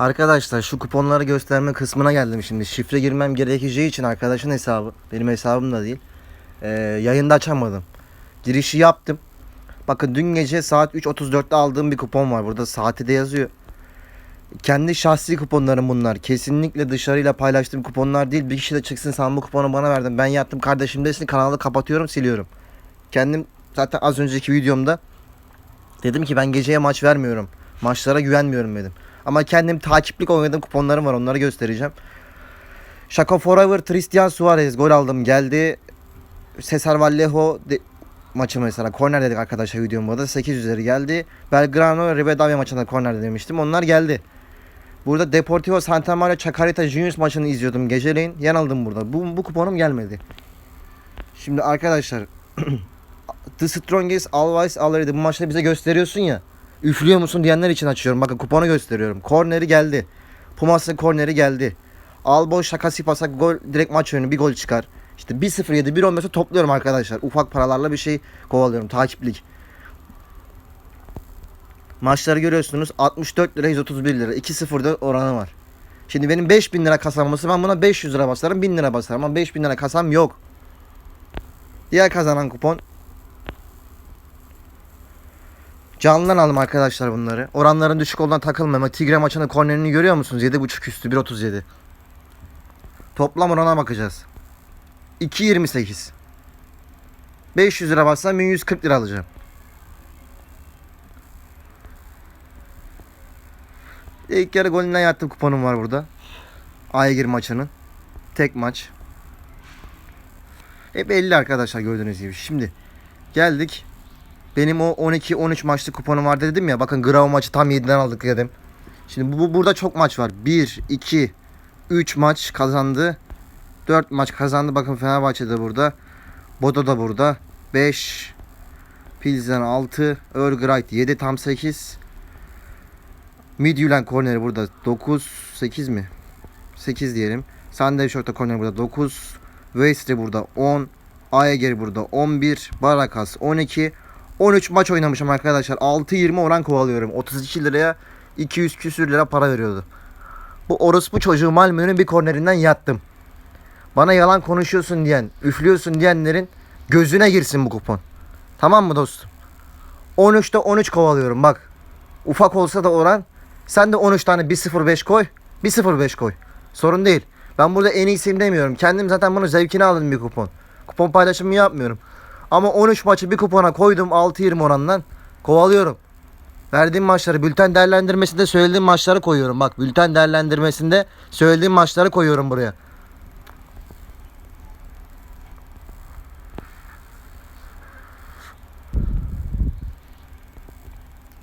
Arkadaşlar şu kuponları gösterme kısmına geldim şimdi. Şifre girmem gerekeceği için arkadaşın hesabı. Benim hesabım da değil. Ee, yayında açamadım. Girişi yaptım. Bakın dün gece saat 3.34'te aldığım bir kupon var. Burada saati de yazıyor. Kendi şahsi kuponlarım bunlar. Kesinlikle dışarıyla paylaştığım kuponlar değil. Bir kişi de çıksın sen bu kuponu bana verdin. Ben yattım kardeşim desin kanalı kapatıyorum siliyorum. Kendim zaten az önceki videomda dedim ki ben geceye maç vermiyorum. Maçlara güvenmiyorum dedim. Ama kendim takiplik oynadığım kuponlarım var onları göstereceğim. Şaka Forever Christian Suarez gol aldım geldi. Cesar Vallejo de- maçı mesela korner dedik arkadaşlar videomda da 8 üzeri geldi. Belgrano Rivadavia maçında korner demiştim onlar geldi. Burada Deportivo Santa Maria Chacarita Juniors maçını izliyordum geceleyin. Yanıldım burada. Bu, bu kuponum gelmedi. Şimdi arkadaşlar The Strongest Always Already bu maçları bize gösteriyorsun ya. Üflüyor musun diyenler için açıyorum. Bakın kuponu gösteriyorum. Korneri geldi. Pumas'ın korneri geldi. Albo şakası pasak gol direkt maç önü bir gol çıkar. İşte 1-0 7 1-15'e topluyorum arkadaşlar. Ufak paralarla bir şey kovalıyorum. Takiplik. Maçları görüyorsunuz. 64 lira 131 lira. 2-0'da oranı var. Şimdi benim 5000 lira kazanması ben buna 500 lira basarım 1000 lira basarım ama 5000 lira kasam yok. Diğer kazanan kupon Canlıdan aldım arkadaşlar bunları. Oranların düşük olduğundan takılma ama Tigre maçının kornerini görüyor musunuz? 7.5 üstü 1.37. Toplam orana bakacağız. 2.28. 500 lira bassam 1140 lira alacağım. İlk yarı golünden yattım kuponum var burada. Aygir maçının. Tek maç. Hep 50 arkadaşlar gördüğünüz gibi. Şimdi geldik. Benim o 12-13 maçlık kuponum vardı dedim ya. Bakın Grau maçı tam 7'den aldık dedim. Şimdi bu, bu- burada çok maç var. 1, 2, 3 maç kazandı. 4 maç kazandı. Bakın Fenerbahçe de burada. Bodo da burada. 5, Pilsen 6, Örgrayt 7 tam 8. Midtjylland korneri burada 9, 8 mi? 8 diyelim. Sandefjord'da korneri burada 9. Weistre burada 10. Aeger burada 11. Barakas 12. 13 maç oynamışım arkadaşlar. 6-20 oran kovalıyorum. 32 liraya 200 küsür lira para veriyordu. Bu orospu çocuğu Malmö'nün bir kornerinden yattım. Bana yalan konuşuyorsun diyen, üflüyorsun diyenlerin gözüne girsin bu kupon. Tamam mı dostum? 13'te 13 kovalıyorum bak. Ufak olsa da oran sen de 13 tane 1.05 koy. 1.05 koy. Sorun değil. Ben burada en iyisini demiyorum. Kendim zaten bunu zevkine aldım bir kupon. Kupon paylaşımı yapmıyorum. Ama 13 maçı bir kupona koydum 6-20 orandan. Kovalıyorum. Verdiğim maçları bülten değerlendirmesinde söylediğim maçları koyuyorum. Bak bülten değerlendirmesinde söylediğim maçları koyuyorum buraya.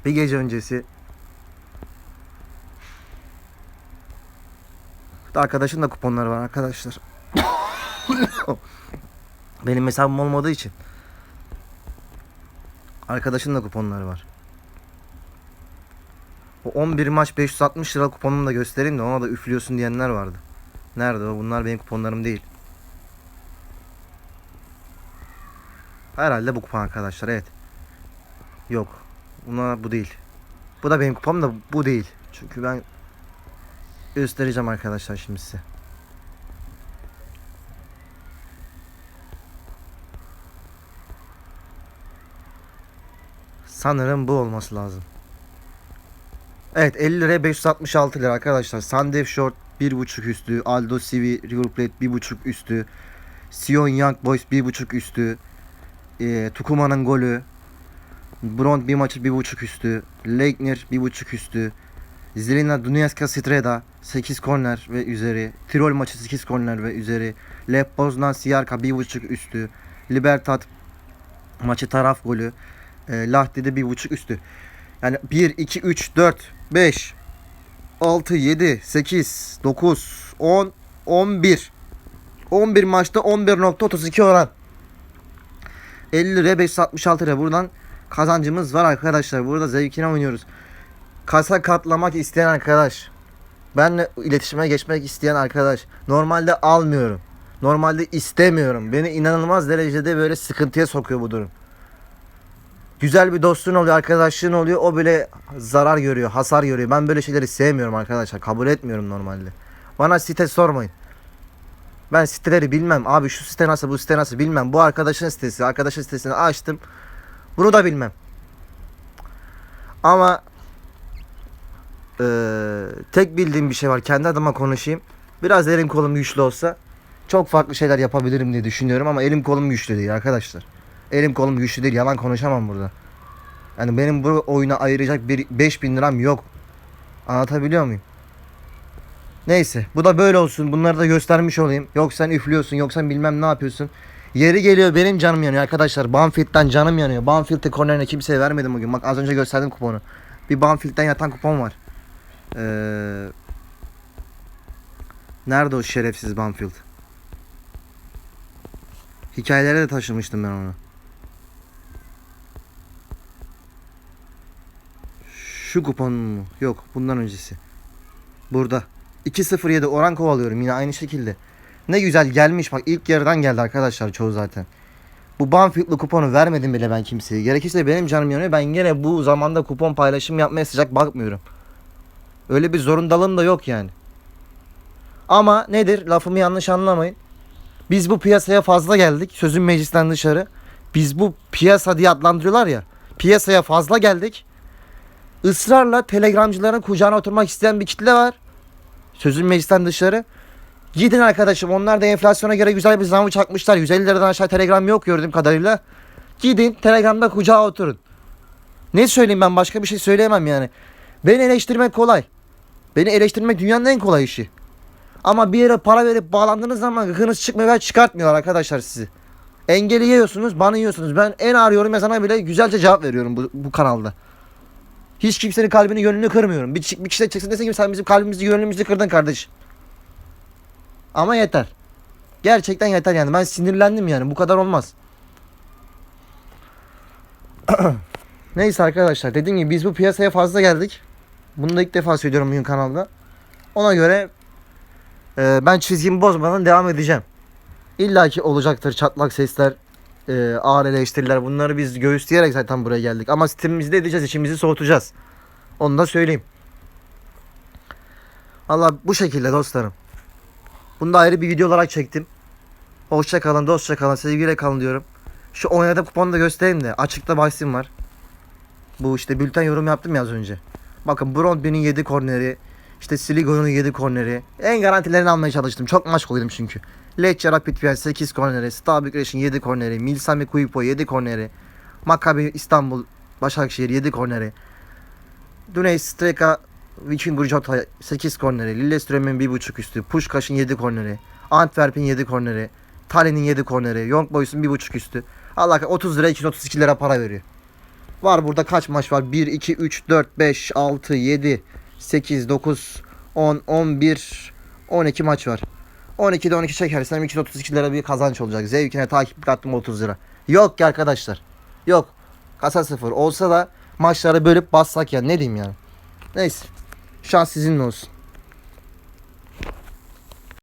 Bir gece öncesi Arkadaşın da kuponları var arkadaşlar. Benim hesabım olmadığı için. Arkadaşın da kuponları var. O 11 maç 560 lira kuponumu da göstereyim de ona da üflüyorsun diyenler vardı. Nerede o? Bunlar benim kuponlarım değil. Herhalde bu kupon arkadaşlar evet. Yok. Buna bu değil. Bu da benim kupam da bu değil. Çünkü ben göstereceğim arkadaşlar şimdi size. Sanırım bu olması lazım. Evet 50 liraya 566 lira arkadaşlar. Sandef Short 1.5 üstü. Aldo Civi River Plate 1.5 üstü. Sion Young Boys 1.5 üstü. E, Tukuma'nın golü. Bront bir maçı 1.5 üstü. Leikner 1.5 üstü. Zilina Dunyaska Streda 8 korner ve üzeri. Tirol maçı 8 korner ve üzeri. Lep Poznan Siyarka 1.5 üstü. Libertad maçı taraf golü. E, Lahti'de 1.5 üstü. Yani 1, 2, 3, 4, 5, 6, 7, 8, 9, 10, 11. 11 maçta 11.32 oran. 50 liraya 566 lira. Buradan kazancımız var arkadaşlar. Burada zevkine oynuyoruz. Kasa katlamak isteyen arkadaş. Benle iletişime geçmek isteyen arkadaş. Normalde almıyorum. Normalde istemiyorum. Beni inanılmaz derecede böyle sıkıntıya sokuyor bu durum. Güzel bir dostluğun oluyor, arkadaşlığın oluyor. O bile zarar görüyor, hasar görüyor. Ben böyle şeyleri sevmiyorum arkadaşlar. Kabul etmiyorum normalde. Bana site sormayın. Ben siteleri bilmem. Abi şu site nasıl, bu site nasıl bilmem. Bu arkadaşın sitesi, arkadaşın sitesini açtım. Bunu da bilmem. Ama eee, tek bildiğim bir şey var. Kendi adıma konuşayım. Biraz elim kolum güçlü olsa çok farklı şeyler yapabilirim diye düşünüyorum ama elim kolum güçlü değil arkadaşlar. Elim kolum güçlü değil. Yalan konuşamam burada. Yani benim bu oyuna ayıracak bir 5000 liram yok. Anlatabiliyor muyum? Neyse bu da böyle olsun. Bunları da göstermiş olayım. Yok sen üflüyorsun yok sen bilmem ne yapıyorsun. Yeri geliyor benim canım yanıyor arkadaşlar. Banfield'den canım yanıyor. Banfield'de kornerine kimseye vermedim bugün. Bak az önce gösterdim kuponu. Bir Banfield'den yatan kupon var. Ee, nerede o şerefsiz Banfield? Hikayelere de taşımıştım ben onu. Şu kupon mu? Yok bundan öncesi. Burada. 2-0-7 oran kovalıyorum yine aynı şekilde. Ne güzel gelmiş bak ilk yarıdan geldi arkadaşlar çoğu zaten. Bu Banfield'lı kuponu vermedim bile ben kimseye. Gerekirse benim canım yanıyor. Ben yine bu zamanda kupon paylaşım yapmaya sıcak bakmıyorum. Öyle bir zorundalığım da yok yani. Ama nedir? Lafımı yanlış anlamayın. Biz bu piyasaya fazla geldik. Sözün meclisten dışarı. Biz bu piyasa diye adlandırıyorlar ya. Piyasaya fazla geldik. Israrla telegramcıların kucağına oturmak isteyen bir kitle var. Sözün meclisten dışarı. Gidin arkadaşım onlar da enflasyona göre güzel bir zamı çakmışlar. 150 liradan aşağı telegram yok gördüğüm kadarıyla. Gidin telegramda kucağa oturun. Ne söyleyeyim ben başka bir şey söyleyemem yani. Beni eleştirmek kolay. Beni eleştirmek dünyanın en kolay işi. Ama bir yere para verip bağlandığınız zaman gıkınız çıkmıyor ve çıkartmıyorlar arkadaşlar sizi. Engeli yiyorsunuz, bana yiyorsunuz. Ben en ağır yorum yazana bile güzelce cevap veriyorum bu, bu kanalda. Hiç kimsenin kalbini gönlünü kırmıyorum. Bir, bir kişi de çıksın desin ki sen bizim kalbimizi gönlümüzü kırdın kardeş. Ama yeter. Gerçekten yeter yani. Ben sinirlendim yani. Bu kadar olmaz. Neyse arkadaşlar. Dediğim gibi biz bu piyasaya fazla geldik. Bunu da ilk defa söylüyorum bugün kanalda. Ona göre e, ben çizgimi bozmadan devam edeceğim. İlla ki olacaktır çatlak sesler, e, ağır eleştiriler. Bunları biz göğüsleyerek zaten buraya geldik. Ama sitemimizi de edeceğiz. içimizi soğutacağız. Onu da söyleyeyim. Allah bu şekilde dostlarım. Bunu da ayrı bir video olarak çektim. Hoşça kalın, dostça kalın, sevgiyle kalın diyorum. Şu oynadığım kuponu da göstereyim de. Açıkta bahsim var. Bu işte bülten yorum yaptım ya az önce. Bakın Brondby'nin 7 korneri. İşte Sligo'nun 7 korneri. En garantilerini almaya çalıştım. Çok maç koydum çünkü. Lecce Rapid Wien 8 korneri. Stabı Bükreş'in 7 korneri. Milsami Kuypo 7 korneri. Maccabi İstanbul Başakşehir 7 korneri. Dunay Streka Viking Jota 8 korneri. Lillestrøm'ün 1.5 üstü. Pushkash'ın 7 korneri. Antwerp'in 7 korneri. Tallinn'in 7 korneri. Young Boys'un 1.5 üstü. Allah 30 lira 232 lira para veriyor. Var burada kaç maç var? 1, 2, 3, 4, 5, 6, 7, 8, 9, 10, 11, 12 maç var. 12'de 12 çekersem 232 lira bir kazanç olacak. Zevkine takip attım 30 lira. Yok ki arkadaşlar. Yok. Kasa sıfır. Olsa da maçları bölüp bassak ya ne diyeyim yani. Neyse. Şans sizinle olsun.